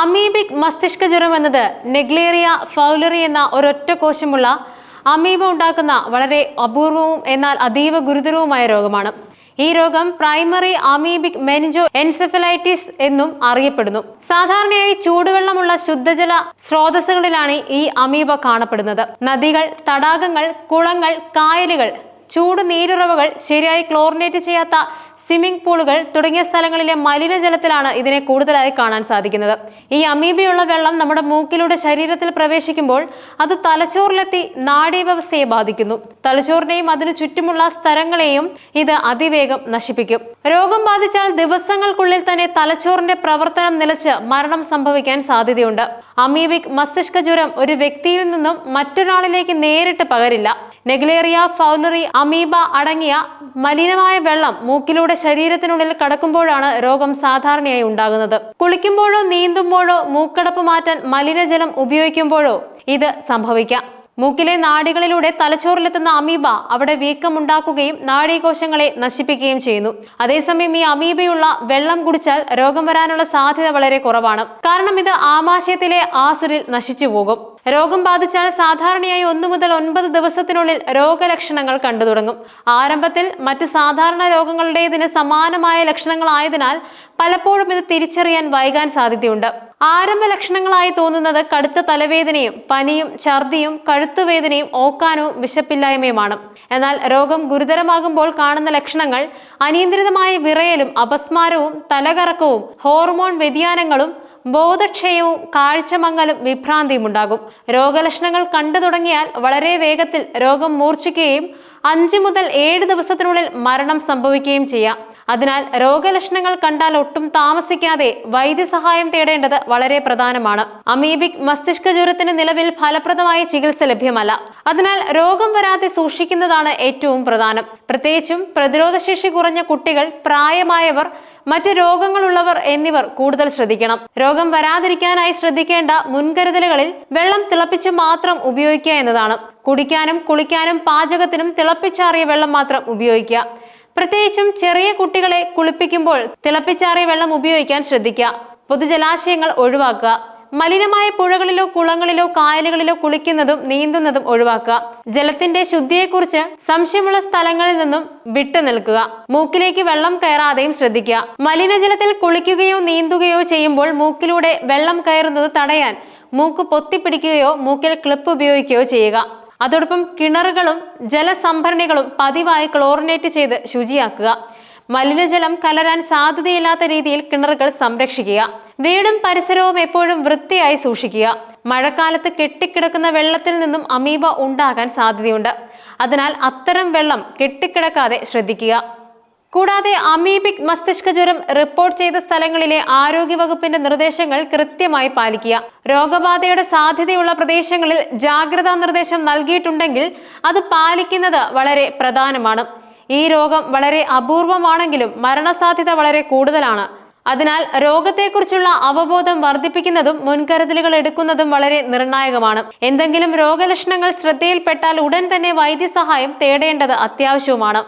Amoebic മസ്തിഷ്ക ജ്വരം എന്നത് നെഗ്ലേറിയ ഫൗലറി എന്ന ഒരൊറ്റ കോശമുള്ള അമീബ ഉണ്ടാക്കുന്ന വളരെ അപൂർവവും എന്നാൽ അതീവ ഗുരുതരവുമായ രോഗമാണ്. ഈ രോഗം പ്രൈമറി അമീബിക് മെനിജോ എൻസെഫലൈറ്റിസ് എന്നും അറിയപ്പെടുന്നു. സാധാരണയായി ചൂടുവെള്ളമുള്ള ശുദ്ധജല സ്രോതസ്സുകളിലാണ് ഈ അമീബ കാണപ്പെടുന്നത്. നദികൾ തടാകങ്ങൾ കുളങ്ങൾ കായലുകൾ ചൂട് നീരുറവുകൾ ശരിയായി ക്ലോറിനേറ്റ് ചെയ്യാത്ത സ്വിമ്മിംഗ് പൂളുകൾ തുടങ്ങിയ സ്ഥലങ്ങളിലെ മലിനജലത്തിലാണ് ഇതിനെ കൂടുതലായി കാണാൻ സാധിക്കുന്നത്. ഈ അമീബിയുള്ള വെള്ളം നമ്മുടെ മൂക്കിലൂടെ ശരീരത്തിൽ പ്രവേശിക്കുമ്പോൾ അത് തലച്ചോറിലെത്തി നാഡീവ്യവസ്ഥയെ ബാധിക്കുന്നു. തലച്ചോറിനെയും അതിനു ചുറ്റുമുള്ള സ്ഥലങ്ങളെയും ഇത് അതിവേഗം നശിപ്പിക്കും. രോഗം ബാധിച്ചാൽ ദിവസങ്ങൾക്കുള്ളിൽ തന്നെ തലച്ചോറിന്റെ പ്രവർത്തനം നിലച്ച് മരണം സംഭവിക്കാൻ സാധ്യതയുണ്ട്. അമീബിക് മസ്തിഷ്ക ജ്വരം ഒരു വ്യക്തിയിൽ നിന്നും മറ്റൊരാളിലേക്ക് നേരിട്ട് പകരില്ല. നെഗ്ലേറിയ ഫൗലറി അമീബ അടങ്ങിയ മലിനമായ വെള്ളം മൂക്കിലൂടെ ശരീരത്തിനുള്ളിൽ കടക്കുമ്പോഴാണ് രോഗം സാധാരണയായി ഉണ്ടാകുന്നത്. കുളിക്കുമ്പോഴോ നീന്തുമ്പോഴോ മൂക്കടപ്പ് മാറ്റാൻ മലിനജലം ഉപയോഗിക്കുമ്പോഴോ ഇത് സംഭവിക്കാം. മൂക്കിലെ നാടികളിലൂടെ തലച്ചോറിലെത്തുന്ന അമീബ അവിടെ വീക്കമുണ്ടാക്കുകയും നാഡീകോശങ്ങളെ നശിപ്പിക്കുകയും ചെയ്യുന്നു. അതേസമയം ഈ അമീബയുള്ള വെള്ളം കുടിച്ചാൽ രോഗം വരാനുള്ള സാധ്യത വളരെ കുറവാണ്. കാരണം ഇത് ആമാശയത്തിലെ ആസുരിൽ നശിച്ചു പോകും. രോഗം ബാധിച്ചാൽ സാധാരണയായി ഒന്നു മുതൽ ഒൻപത് ദിവസത്തിനുള്ളിൽ രോഗലക്ഷണങ്ങൾ കണ്ടു തുടങ്ങും. ആരംഭത്തിൽ മറ്റ് സാധാരണ രോഗങ്ങളുടേതിന് സമാനമായ ലക്ഷണങ്ങളായതിനാൽ പലപ്പോഴും ഇത് തിരിച്ചറിയാൻ വൈകാൻ സാധ്യതയുണ്ട്. ആരംഭ ലക്ഷണങ്ങളായി തോന്നുന്നത് കടുത്ത തലവേദനയും പനിയും ഛർദിയും കഴുത്തുവേദനയും ഓക്കാനവും വിശപ്പില്ലായ്മയുമാണ്. എന്നാൽ രോഗം ഗുരുതരമാകുമ്പോൾ കാണുന്ന ലക്ഷണങ്ങൾ അനിയന്ത്രിതമായ വിറയലും അപസ്മാരവും തലകറക്കവും ഹോർമോൺ വ്യതിയാനങ്ങളും ബോധക്ഷയവും കാഴ്ചമങ്ങലും വിഭ്രാന്തിയും ഉണ്ടാകും രോഗലക്ഷണങ്ങൾ കണ്ടു തുടങ്ങിയാൽ വളരെ വേഗത്തിൽ രോഗം മൂർച്ഛിക്കുകയും അഞ്ചു മുതൽ ഏഴ് ദിവസത്തിനുള്ളിൽ മരണം സംഭവിക്കുകയും ചെയ്യാം. അതിനാൽ രോഗലക്ഷണങ്ങൾ കണ്ടാൽ ഒട്ടും താമസിക്കാതെ വൈദ്യസഹായം തേടേണ്ടത് വളരെ പ്രധാനമാണ്. അമീബിക് മസ്തിഷ്ക ജ്വരത്തിന് നിലവിൽ ഫലപ്രദമായ ചികിത്സ ലഭ്യമല്ല. അതിനാൽ രോഗം വരാതെ സൂക്ഷിക്കുന്നതാണ് ഏറ്റവും പ്രധാനം. പ്രത്യേകിച്ചും പ്രതിരോധശേഷി കുറഞ്ഞ കുട്ടികൾ പ്രായമായവർ മറ്റ് രോഗങ്ങളുള്ളവർ എന്നിവർ കൂടുതൽ ശ്രദ്ധിക്കണം. രോഗം വരാതിരിക്കാനായി ശ്രദ്ധിക്കേണ്ട മുൻകരുതലുകളിൽ വെള്ളം തിളപ്പിച്ച് മാത്രം ഉപയോഗിക്കുക എന്നതാണ്. കുടിക്കാനും കുളിക്കാനും പാചകത്തിനും തിളപ്പിച്ചാറിയ വെള്ളം മാത്രം ഉപയോഗിക്കുക. പ്രത്യേകിച്ചും ചെറിയ കുട്ടികളെ കുളിപ്പിക്കുമ്പോൾ തിളപ്പിച്ചാറിയ വെള്ളം ഉപയോഗിക്കാൻ ശ്രദ്ധിക്കുക. പൊതുജലാശയങ്ങൾ ഒഴിവാക്കുക. മലിനമായ പുഴകളിലോ കുളങ്ങളിലോ കായലുകളിലോ കുളിക്കുന്നതും നീന്തുന്നതും ഒഴിവാക്കുക. ജലത്തിന്റെ ശുദ്ധിയെക്കുറിച്ച് സംശയമുള്ള സ്ഥലങ്ങളിൽ നിന്നും വിട്ടു നിൽക്കുക. മൂക്കിലേക്ക് വെള്ളം കയറാതെയും ശ്രദ്ധിക്കുക. മലിനജലത്തിൽ കുളിക്കുകയോ നീന്തുകയോ ചെയ്യുമ്പോൾ മൂക്കിലൂടെ വെള്ളം കയറുന്നത് തടയാൻ മൂക്ക് പൊത്തിപ്പിടിക്കുകയോ മൂക്കിൽ ക്ലിപ്പ് ഉപയോഗിക്കുകയോ ചെയ്യുക. അതോടൊപ്പം കിണറുകളും ജലസംഭരണികളും പതിവായി ക്ലോറിനേറ്റ് ചെയ്ത് ശുചിയാക്കുക. മലിനജലം കലരാൻ സാധ്യതയില്ലാത്ത രീതിയിൽ കിണറുകൾ സംരക്ഷിക്കുക. വീടും പരിസരവും എപ്പോഴും വൃത്തിയായി സൂക്ഷിക്കുക. മഴക്കാലത്ത് കെട്ടിക്കിടക്കുന്ന വെള്ളത്തിൽ നിന്നും അമീബ ഉണ്ടാകാൻ സാധ്യതയുണ്ട്. അതിനാൽ അത്തരം വെള്ളം കെട്ടിക്കിടക്കാതെ ശ്രദ്ധിക്കുക. കൂടാതെ അമീബിക് മസ്തിഷ്ക ജ്വരം റിപ്പോർട്ട് ചെയ്ത സ്ഥലങ്ങളിലെ ആരോഗ്യവകുപ്പിന്റെ നിർദ്ദേശങ്ങൾ കൃത്യമായി പാലിക്കുക. രോഗബാധയുടെ സാധ്യതയുള്ള പ്രദേശങ്ങളിൽ ജാഗ്രതാ നിർദ്ദേശം നൽകിയിട്ടുണ്ടെങ്കിൽ അത് പാലിക്കുന്നത് വളരെ പ്രധാനമാണ്. ഈ രോഗം വളരെ അപൂർവമാണെങ്കിലും മരണസാധ്യത വളരെ കൂടുതലാണ്. അതിനാൽ രോഗത്തെക്കുറിച്ചുള്ള അവബോധം വർദ്ധിപ്പിക്കുന്നതും മുൻകരുതലുകൾ എടുക്കുന്നതും വളരെ നിർണായകമാണ്. എന്തെങ്കിലും രോഗലക്ഷണങ്ങൾ ശ്രദ്ധയിൽപ്പെട്ടാൽ ഉടൻ തന്നെ വൈദ്യസഹായം തേടേണ്ടത് അത്യാവശ്യവുമാണ്.